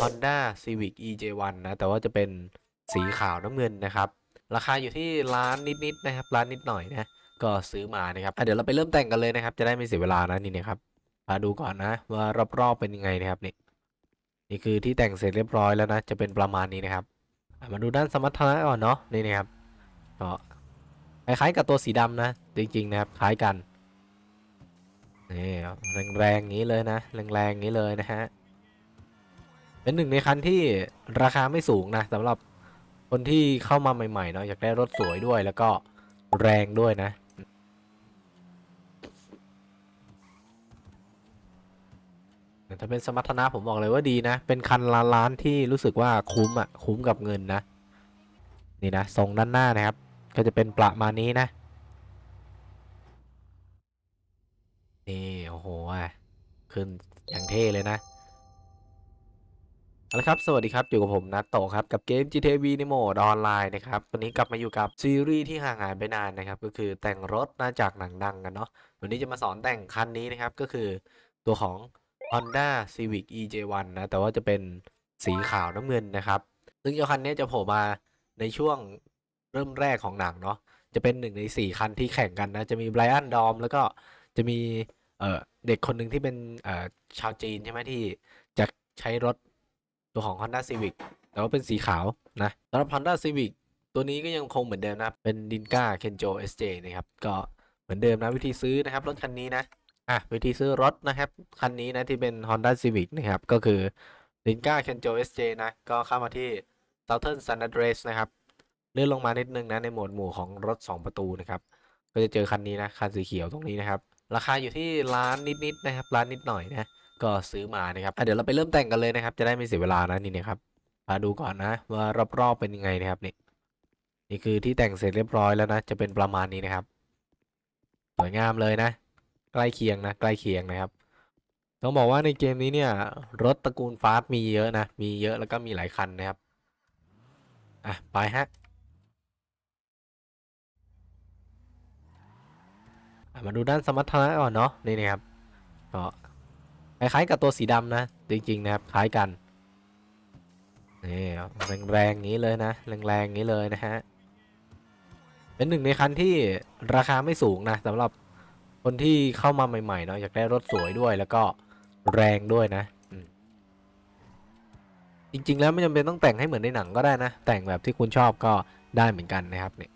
Honda Civic EJ1 นะ แต่ว่าจะเป็นสีขาวน้ำเงินนะครับ ราคาอยู่ที่ล้านนิดๆนะครับล้านนิดหน่อยนะ ก็ซื้อมานะครับเดี๋ยวเราไปเริ่มแต่งกันเลยนะครับ จะได้ไม่เสียเวลานะนี่นะครับมาดูก่อนนะ ว่ารอบๆเป็นยังไงนะครับนี่นี่คือที่แต่งเสร็จเรียบร้อยแล้วนะ จะเป็นประมาณนี้นะครับ มาดูด้านสมรรถนะก่อนเนาะนี่นะครับก็คล้ายๆกับตัวสีดำนะ จริงๆนะครับคล้ายกันนี่แรงๆอย่างนี้เลยนะ แรงๆอย่างนี้เลยนะฮะ เป็นหนึ่งในคันที่ราคาไม่สูงนะสำหรับคนที่เข้ามาใหม่ๆเนาะอยากได้รถสวยด้วยแล้วก็แรงด้วยนะ ถ้าเป็นสมรรถนะผมบอกเลยว่าดีนะ เป็นคันล้านล้านๆที่รู้สึกว่าคุ้มอะคุ้มกับเงินนะ นี่นะทรงด้านหน้านะครับ ก็จะเป็นประมาณนี้นะ นี่โอ้โหอะขึ้นอย่างเท่เลยนะ เอาละครับสวัสดีครับ อยู่กับผมนัทโตครับ กับเกม GTV ในโหมดออนไลน์นะครับ วันนี้กลับมาอยู่กับซีรีส์ที่ห่างหายไปนานนะครับ ก็คือแต่งรถนะจากหนังดังกันเนาะวันนี้จะมาสอนแต่งคันนี้นะครับ ก็คือตัวของ Honda Civic EJ1 นะ แต่ว่าจะเป็นสีขาวน้ำเงินนะครับ ซึ่งเจ้าคันนี้จะโผล่มาในช่วงเริ่มแรกของหนังเนาะจะเป็นหนึ่งในสี่คันที่แข่งกันนะจะมีไบรอันดอมแล้วก็จะมีเเด็กคนหนึ่งที่เป็นชาวจีนใช่ไหมที่จะใช้รถ ตัวของ Honda Civic แต่ว่าเป็นสีขาวนะสำหรับ Honda Civic ตัวนี้ก็ยังคงเหมือนเดิมนะ เป็น Dinka Kenjo SJ นะครับ ก็เหมือนเดิมนะวิธีซื้อนะครับ รถคันนี้นะ อะ วิธีซื้อรถนะครับ คันนี้นะที่เป็น Honda Civic นะครับ ก็คือ Dinka Kenjo SJ นะ ก็เข้ามาที่ Southern Standard Race นะครับเลื่อนลงมานิดนึงนะในหมวดหมู่ของรถ 2 ประตูนะครับ ก็จะเจอคันนี้นะ คันสีเขียวตรงนี้นะครับ ราคาอยู่ที่ล้านนิดๆนะครับล้านนิดหน่อยนะ ก็ซื้อมานะครับเดี๋ยวเราไปเริ่มแต่งกันเลยนะครับ จะได้ไม่เสียเวลานะนี่นะครับมาดูก่อนนะ ว่ารอบๆเป็นยังไงนะครับนี่นี่คือที่แต่งเสร็จเรียบร้อยแล้วนะ จะเป็นประมาณนี้นะครับสวยงามเลยนะ ใกล้เคียงนะ ใกล้เคียงนะครับ ต้องบอกว่าในเกมนี้เนี่ย รถตระกูลฟาสมีเยอะนะ มีเยอะแล้วก็มีหลายคันนะครับ อะ ไปฮะอะมาดูด้านสมรรถนะก่อนเนาะนี่นะครับก็ คล้ายๆกับตัวสีดำนะ จริง ๆ นะครับ คล้ายกันนี่แรงๆอย่างนี้เลยนะ แรงๆอย่างนี้เลยนะฮะ เป็นหนึ่งในคันที่ราคาไม่สูงนะสำหรับคนที่เข้ามาใหม่ๆเนาะอยากได้รถสวยด้วยแล้วก็แรงด้วยนะจริง ๆ แล้วไม่จำเป็นต้องแต่งให้เหมือนในหนังก็ได้นะ แต่งแบบที่คุณชอบก็ได้เหมือนกันนะครับเนี่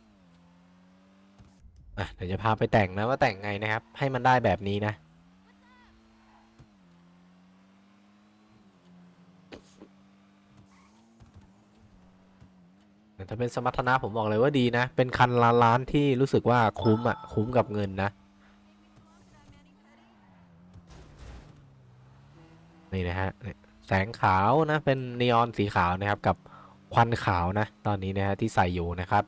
อะเดี๋ยวจะพาไปแต่งนะว่าแต่งไงนะครับ ให้มันได้แบบนี้นะ ถ้าเป็นสมรรถนะผมบอกเลยว่าดีนะ เป็นคันล้านล้านที่รู้สึกว่าคุ้มอะ คุ้มกับเงินนะ นี่นะฮะ แสงขาวนะ เป็นนีออนสีขาวนะครับ กับควันขาวนะ ตอนนี้นะฮะที่ใส่อยู่นะครับ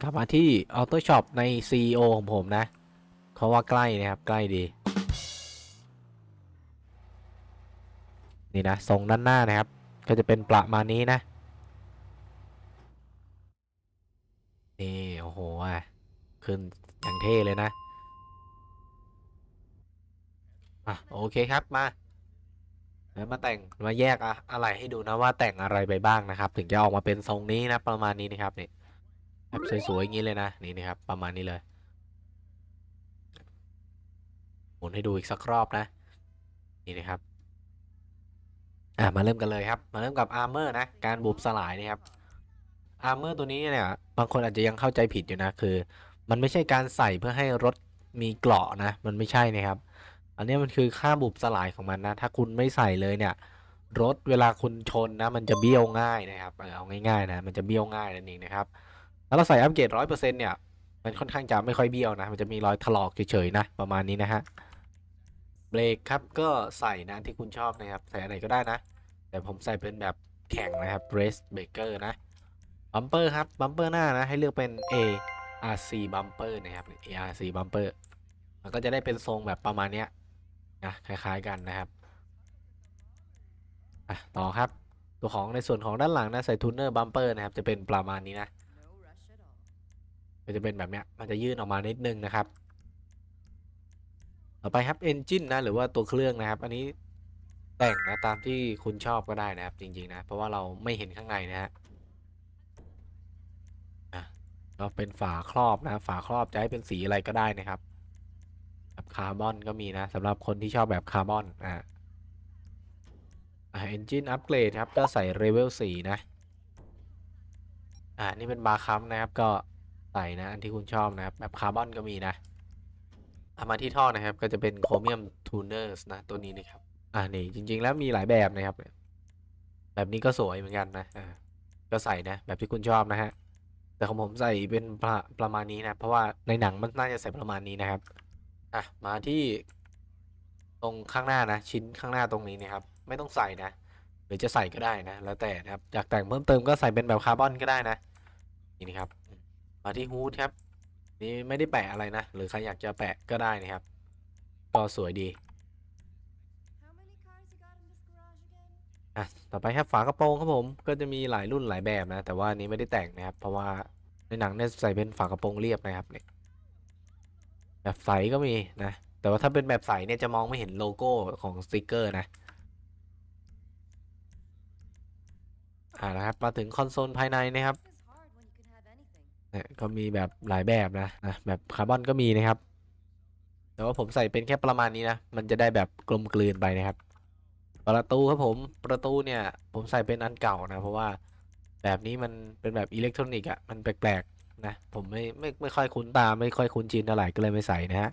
กลับมาที่ Auto Shop ใน CEO ของผมนะ เพราะว่าใกล้นะครับ ใกล้ดี นี่นะทรงด้านหน้านะครับ ก็จะเป็นประมาณนี้นะนี่โอ้โหอะขึ้นอย่างเท่เลยนะอะโอเคครับมาเดี๋ยวมาแต่งมาแยกอะอะไรให้ดูนะว่าแต่งอะไรไปบ้างนะครับ ถึงจะออกมาเป็นทรงนี้นะ ประมาณนี้นะครับนี่แบบสวยๆอย่างนี้เลยนะนี่นะครับ ประมาณนี้เลยหมุนให้ดูอีกสักรอบนะ นี่นะครับ อะมาเริ่มกันเลยครับ มาเริ่มกับอาร์เมอร์นะ การบุบสลายนี่ครับอาร์เมอร์ตัวนี้เนี่ย บางคนอาจจะยังเข้าใจผิดอยู่นะคือ มันไม่ใช่การใส่เพื่อให้รถมีเกราะนะ มันไม่ใช่นะครับ อันนี้มันคือค่าบุบสลายของมันนะ ถ้าคุณไม่ใส่เลยเนี่ย รถเวลาคุณชนนะ มันจะเบี้ยวง่ายนะครับเออเอาง่ายๆนะ มันจะเบี้ยวง่ายนั่นเองนะครับ แล้วเราใส่อัปเกรดร้อยเปอร์เซ็นต์เนี่ย มันค่อนข้างจะไม่ค่อยเบี้ยวนะ มันจะมีรอยถลอกเฉยๆนะ ประมาณนี้นะฮะ เบรกครับก็ใส่นะที่คุณชอบนะครับ ใส่อะไรก็ได้นะ แต่ผมใส่เป็นแบบแข็งนะครับ race breaker นะบัมเปอร์ครับบัมเปอร์หน้านะ ให้เลือกเป็น A RC bumper นะครับ ARC bumper มันก็จะได้เป็นทรงแบบประมาณเนี้ยนะคล้ายๆกันนะครับอะต่อครับ ตัวของในส่วนของด้านหลังนะใส่ทูนเนอร์บัมเปอร์นะครับ จะเป็นประมาณนี้นะก็จะเป็นแบบเนี้ยมันจะยื่นออกมานิดนึงนะครับ ต่อไปครับ Engine นะ หรือว่าตัวเครื่องนะครับ อันนี้แต่งนะตามที่คุณชอบก็ได้นะครับ จริง ๆ นะ เพราะว่าเราไม่เห็นข้างในนะฮะอะก็เป็นฝาครอบนะฝาครอบจะให้เป็นสีอะไรก็ได้นะครับแบบคาร์บอนก็มีนะสำหรับคนที่ชอบแบบคาร์บอนอะอ่า Engine Upgrade ครับก็ใส่เลเวล4นะ อ่านี่เป็นบาร์คัมนะครับ ก็ใส่นะ อันที่คุณชอบนะครับแบบคาร์บอนก็มีนะ เอามาที่ท่อนะครับ ก็จะเป็นโครเมียมทูเนอร์สนะ ตัวนี้นะครับ อ่านี่จริง ๆ แล้วมีหลายแบบนะครับ แบบนี้ก็สวยเหมือนกันนะอ่าก็ใส่นะ แบบที่คุณชอบนะฮะ แต่ของผมใส่เป็นประประมาณนี้นะ เพราะว่าในหนังมันน่าจะใส่ประมาณนี้นะครับ อะ มาที่ตรงข้างหน้านะ ชิ้นข้างหน้าตรงนี้นะครับ ไม่ต้องใส่นะ หรือจะใส่ก็ได้นะ แล้วแต่นะครับ อยากแต่งเพิ่มเติมก็ใส่เป็นแบบคาร์บอนก็ได้นะ นี่นะครับ มาที่ฮูดครับ นี่ไม่ได้แปะอะไรนะ หรือใครอยากจะแปะก็ได้นะครับ ก็สวยดี อะ ต่อไปครับฝากระโปรงครับผม ก็จะมีหลายรุ่นหลายแบบนะ แต่ว่านนี้ไม่ได้แต่งนะครับ เพราะว่าในหนังเนี่ยใส่เป็นฝากระโปรงเรียบนะครับเนี่ย แบบใสก็มีนะ แต่ว่าถ้าเป็นแบบใสเนี่ยจะมองไม่เห็นโลโก้ของสติกเกอร์นะอ่านะครับ มาถึงคอนโซลภายในนะครับ นี่ยก็มีแบบหลายแบบนะนะแบบคาร์บอนก็มีนะครับ แต่ว่าผมใส่เป็นแค่ประมาณนี้นะ มันจะได้แบบกลมกลืนไปนะครับ ประตูครับผมประตูเนี่ย ผมใส่เป็นอันเก่านะ เพราะว่าแบบนี้มันเป็นแบบอิเล็กทรอนิกส์อะมันแปลกๆนะผมไม่ไม่ไม่ค่อยคุ้นตาไม่ค่อยคุ้นชินเท่าไหร่ก็เลยไม่ใส่นะฮะ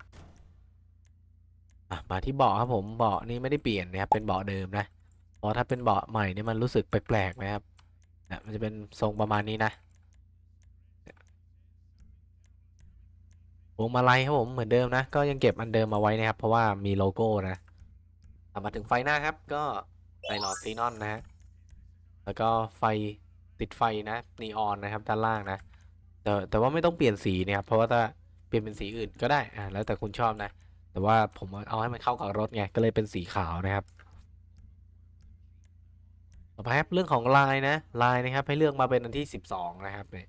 อะมาที่เบาะครับผมเบาะนี้ไม่ได้เปลี่ยนนะครับเป็นเบาะเดิมนะเพราะถ้าเป็นเบาะใหม่เนี่ยมันรู้สึกแปลกๆนะครับนะมันจะเป็นทรงประมาณนี้นะ พวงมาลัยครับผมเหมือนเดิมนะ ก็ยังเก็บอันเดิมมาไว้นะครับ เพราะว่ามีโลโก้นะมาถึงไฟหน้าครับ ก็ไฟหลอดซีนอนนะฮะแล้วก็ไฟติดไฟนะนีออนนะครับ ด้านล่างนะแต่แต่ว่าไม่ต้องเปลี่ยนสีนะครับเพราะว่าถ้าเปลี่ยนเป็นสีอื่นก็ได้อ่าแล้วแต่คุณชอบนะ แต่ว่าผมเอาให้มันเข้ากับรถไงก็เลยเป็นสีขาวนะครับต่อไปครับเรื่องของลายนะลายนะครับ ให้เลือกมาเป็นอันที่ 12 นะครับเนี่ย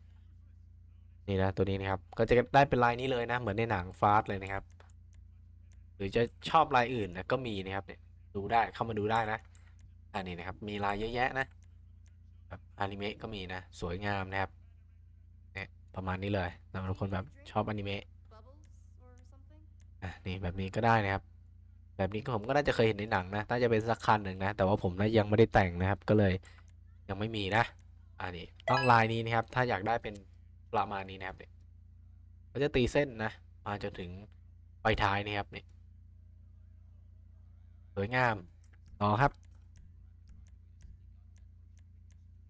นี่นะตัวนี้นะครับ ก็จะได้เป็นลายนี้เลยนะ เหมือนในหนังฟาสเลยนะครับ หรือจะชอบลายอื่นนะก็มีนะครับเนี่ยดูได้เข้ามาดูได้นะ อันนี้นะครับ มีลายเยอะแยะนะแบบอนิเมะก็มีนะ สวยงามนะครับเนี่ยประมาณนี้เลยสำหรับคนแบบชอบอนิเมะอะนี่แบบนี้ก็ได้นะครับ แบบนี้ก็ผมก็น่าจะเคยเห็นในหนังนะน่าจะเป็นสักคันหนึ่งนะ แต่ว่าผมนะยังไม่ได้แต่งนะครับ ก็เลยยังไม่มีนะ อันนี้ต้องลายนี้นะครับ ถ้าอยากได้เป็น ประมาณนี้นะครับเนี่ยก็จะตีเส้นนะ มาจนถึงปลายท้ายนะครับเนี่ยสวยงามต่อครับ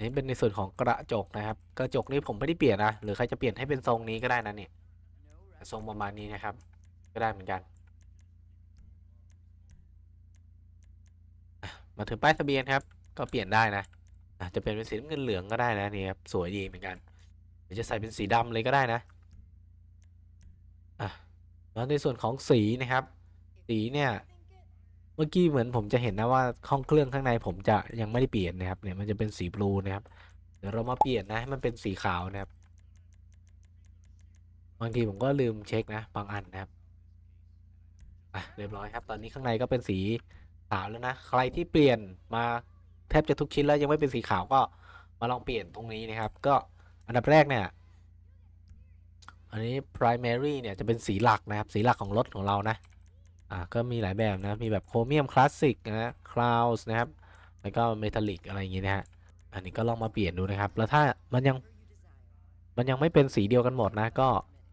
นี่เป็นในส่วนของกระจกนะครับ กระจกนี้ผมไม่ได้เปลี่ยนนะหรือใครจะเปลี่ยนให้เป็นทรงนี้ก็ได้นะเนี่ยทรงประมาณนี้นะครับ ก็ได้เหมือนกัน มาถึงป้ายทะเบียนครับ ก็เปลี่ยนได้นะอะจะเป็นเป็นสีน้ำเงินเหลืองก็ได้นะนี่ครับสวยดีเหมือนกัน หรือจะใส่เป็นสีดำเลยก็ได้นะอะแล้วในส่วนของสีนะครับ สีเนี่ยเมื่อกี้เหมือนผมจะเห็นนะว่าห้องเครื่องข้างในผมจะยังไม่ได้เปลี่ยนนะครับเนี่ยมันจะเป็นสีบลูนะครับเดี๋ยวเรามาเปลี่ยนนะให้มันเป็นสีขาวนะครับบางทีผมก็ลืมเช็คนะบางอันนะครับอะเรียบร้อยครับ ตอนนี้ข้างในก็เป็นสีขาวแล้วนะใครที่เปลี่ยนมาแทบจะทุกชิ้นแล้วยังไม่เป็นสีขาวก็มาลองเปลี่ยนตรงนี้นะครับ ก็ อันดับแรกเนี่ย อันนี้ primary เนี่ยจะเป็นสีหลักนะครับ สีหลักของรถของเรานะ อ่า ก็มีหลายแบบนะ มีแบบโครเมียมคลาสสิกนะคลาวส์นะครับ แล้วก็เมทัลลิกอะไรอย่างงี้นะฮะ อันนี้ก็ลองมาเปลี่ยนดูนะครับ แล้วถ้ามันยัง มันยังไม่เป็นสีเดียวกันหมดนะ ก็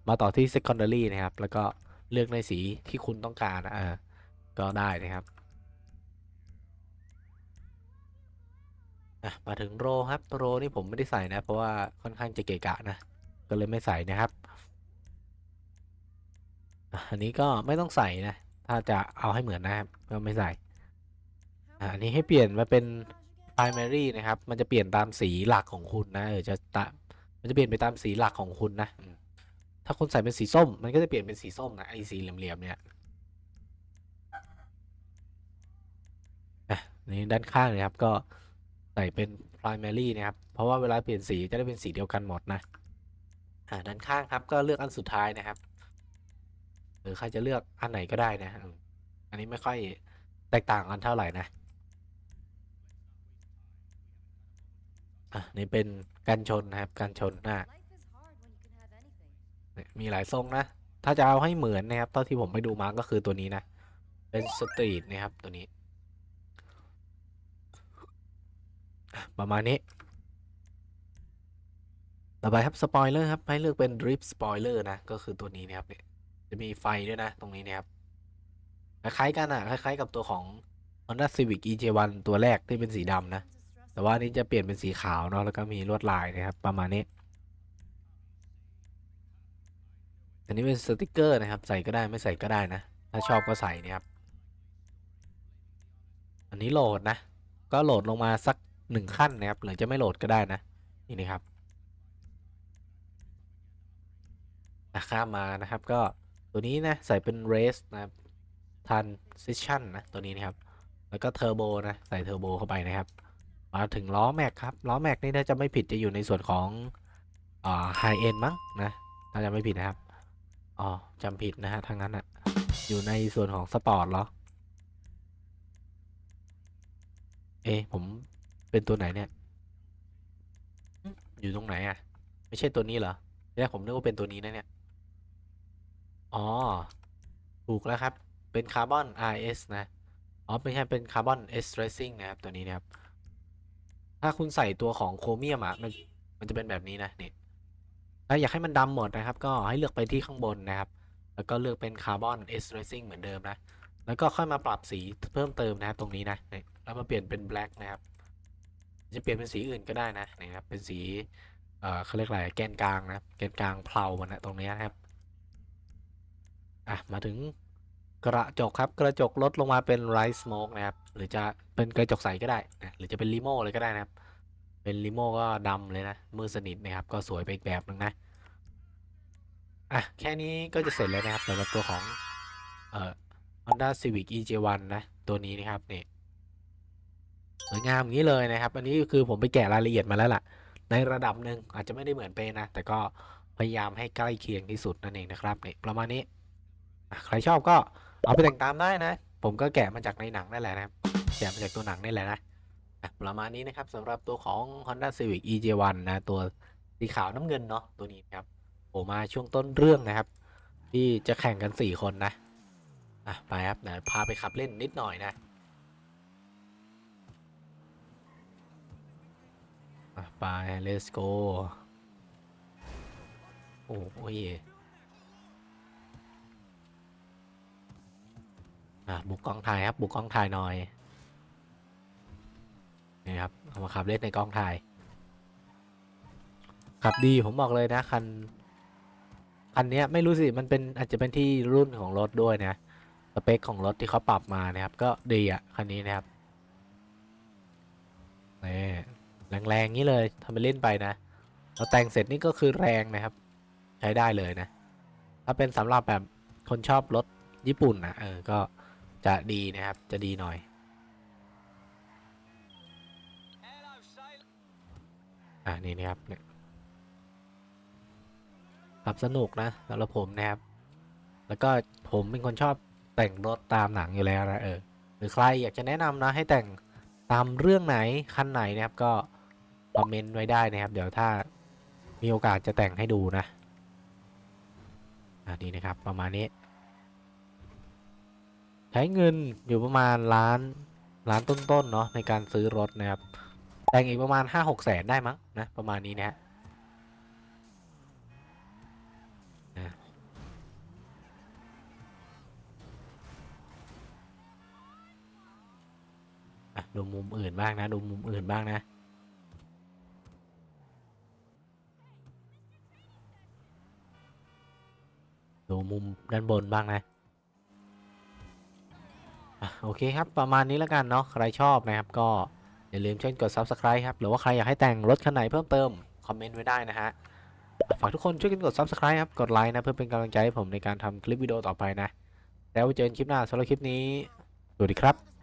มาต่อที่ secondary นะครับ แล้วก็เลือกในสีที่คุณต้องการนะเออก็ได้นะครับ อะมาถึงโรครับโรนี่ผมไม่ได้ใส่นะ เพราะว่าค่อนข้างจะเกะกะนะ ก็เลยไม่ใส่นะครับอันนี้ก็ไม่ต้องใส่นะ ถ้าจะเอาให้เหมือนนะครับก็ไม่ใส่อันนี้ให้เปลี่ยนมาเป็น primary นะครับ มันจะเปลี่ยนตามสีหลักของคุณนะเออจะตามมันจะเปลี่ยนไปตามสีหลักของคุณนะถ้าคุณใส่เป็นสีส้ม มันก็จะเปลี่ยนเป็นสีส้มนะไอ้สีเหลี่ยมๆเนี่ยนี่ด้านข้างนะครับก็ ใส่เป็น primary นะครับ เพราะว่าเวลาเปลี่ยนสีจะได้เป็นสีเดียวกันหมดนะ อ่าด้านข้างครับก็เลือกอันสุดท้ายนะครับ หรือใครจะเลือกอันไหนก็ได้นะ อันนี้ไม่ค่อยแตกต่างกันเท่าไหร่นะ อะนี่เป็นกันชนนะครับกันชนหน้ามีหลายทรงนะ ถ้าจะเอาให้เหมือนนะครับเท่าที่ผมไปดูมาก็คือตัวนี้นะ เป็นสตรีทนะครับตัวนี้อะ ประมาณนี้ ต่อไปครับสปอยเลอร์ครับให้เลือกเป็นดริฟสปอยเลอร์นะ ก็คือตัวนี้นะครับเนี่ยจะมีไฟด้วยนะ ตรงนี้นะครับคล้ายๆกันอะคล้ายๆกับตัวของ Honda Civic EJ1 ตัวแรกที่เป็นสีดำนะ แต่ว่านนี้จะเปลี่ยนเป็นสีขาวเนาะแล้วก็มีลวดลายนะครับ ประมาณนี้ อันนี้เป็นสติกเกอร์นะครับ ใส่ก็ได้ไม่ใส่ก็ได้นะ ถ้าชอบก็ใส่นะครับ อันนี้โหลดนะ ก็โหลดลงมาสัก หนึ่งขั้นนะครับหรือจะไม่โหลดก็ได้นะ นี่นะครับข้ามมานะครับก็ตัวนี้นะใส่เป็น race นะครับ transition นะตัวนี้นะครับ แล้วก็เทอร์โบนะใส่เทอร์โบเข้าไปนะครับ มาถึงล้อแม็กครับล้อแม็กนี่ถ้าจะไม่ผิดจะอยู่ในส่วนของอ่าไฮเอ็นมั้งนะถ้าจะไม่ผิดนะครับอ๋อจำผิดนะฮะทางนั้นอะอยู่ในส่วนของสปอร์ตเหรอ เอะผม เป็นตัวไหนเนี่ย อยู่ตรงไหนอะไม่ใช่ตัวนี้เหรอแรกผมนึกว่าเป็นตัวนี้นะเนี่ย อ๋อ ถูกแล้วครับ เป็นคาร์บอน RS นะ อ๋อ ไม่ใช่ เป็นคาร์บอน S Racing นะครับ ตัวนี้นะครับ ถ้าคุณใส่ตัวของโครเมียมอะมัน มันจะเป็นแบบนี้นะ นี่ ถ้าอยากให้มันดำหมดนะครับ ก็ให้เลือกไปที่ข้างบนนะครับ แล้วก็เลือกเป็นคาร์บอน S Racing เหมือนเดิมนะ แล้วก็ค่อยมาปรับสีเพิ่มเติมนะครับตรงนี้นะ แล้วมาเปลี่ยนเป็น black นะครับ จะเปลี่ยนเป็นสีอื่นก็ได้นะนะครับ เป็นสีเอ่อเขาเรียกอะไรแกนกลางนะแกนกลางเพลามันนะตรงนี้นะครับอะมาถึงกระจกครับกระจกลดลงมาเป็น Light Smoke นะครับหรือจะเป็นกระจกใสก็ได้นะหรือจะเป็นลิโม่เลยก็ได้นะครับ เป็นลิโม่ก็ดำเลยนะมืดสนิทนะครับ ก็สวยไปอีกแบบหนึงนะอะแค่นี้ก็จะเสร็จแล้วนะครับสำหรับตัวของเอ่อ Honda Civic EJ1 นะ ตัวนี้นะครับนี่ สวยงามอย่างนี้เลยนะครับ อันนี้คือผมไปแกะรายละเอียดมาแล้วล่ะ ในระดับหนึ่งอาจจะไม่ได้เหมือนเป๊ะนะ แต่ก็พยายามให้ใกล้เคียงที่สุดนั่นเองนะครับนี่ประมาณนี้ใครชอบก็เอาไปแต่งตามได้นะ ผมก็แกะมาจากในหนังนั่นแหละนะครับแกะมาจากตัวหนังนี่แหละนะประมาณนี้นะครับสำหรับตัวของ Honda Civic EJ1 นะตัวสีขาวน้ำเงินเนาะตัวนี้ครับโผล่มาช่วงต้นเรื่องนะครับ ที่จะแข่งกัน 4 คนนะอะไปครับเดี๋ยวพาไปขับเล่นนิดหน่อยนะ อะ ไป let's go โอ้ยอะบุกกองถ่ายครับบุกกองถ่ายหน่อยนี่ครับเอามาขับเล่นในกองถ่าย ขับดีผมบอกเลยนะคันคันนี้ไม่รู้สิมันเป็นอาจจะเป็นที่รุ่นของรถด้วยนะสเปคของรถที่เขาปรับมานะครับ ก็ดีอะคันนี้นะครับนี่ แรงๆงี้เลยทำไปเล่นไปนะเราแต่งเสร็จนี่ก็คือแรงนะครับ ใช้ได้เลยนะ ถ้าเป็นสำหรับแบบคนชอบรถญี่ปุ่นนะเออก็จะดีนะครับจะดีหน่อยอ่านี่นะครับเนี่ยขับสนุกนะสำหรับผมนะครับ แล้วก็ผมเป็นคนชอบแต่งรถตามหนังอยู่แล้วนะเออหรือใครอยากจะแนะนำนะให้แต่งตามเรื่องไหนคันไหนนะครับก็ คอมเมนต์ไว้ได้นะครับ เดี๋ยวถ้ามีโอกาสจะแต่งให้ดูนะอ่านี่นะครับ ประมาณนี้ ใช้เงินอยู่ประมาณล้านล้านต้นๆเนาะในการซื้อรถนะครับ แต่งอีกประมาณห้าหกแสนได้มั้งนะประมาณนี้นะฮะดูมุมอื่นบ้างนะ ดูมุมอื่นบ้างนะ ดูมุมด้านบนบ้างนะโอเคครับ ประมาณนี้แล้วกันเนาะใครชอบนะครับ ก็อย่าลืมช่วยกด Subscribe ครับ หรือว่าใครอยากให้แต่งรถคันไหนเพิ่มเติม คอมเมนต์ไว้ได้นะฮะ ฝากทุกคนช่วยกันกด Subscribe ครับ กดไลค์นะ เพื่อเป็นกำลังใจให้ผมในการทำคลิปวิดีโอต่อไปนะ แล้วเจอกันคลิปหน้าสำหรับคลิปนี้ สวัสดีครับ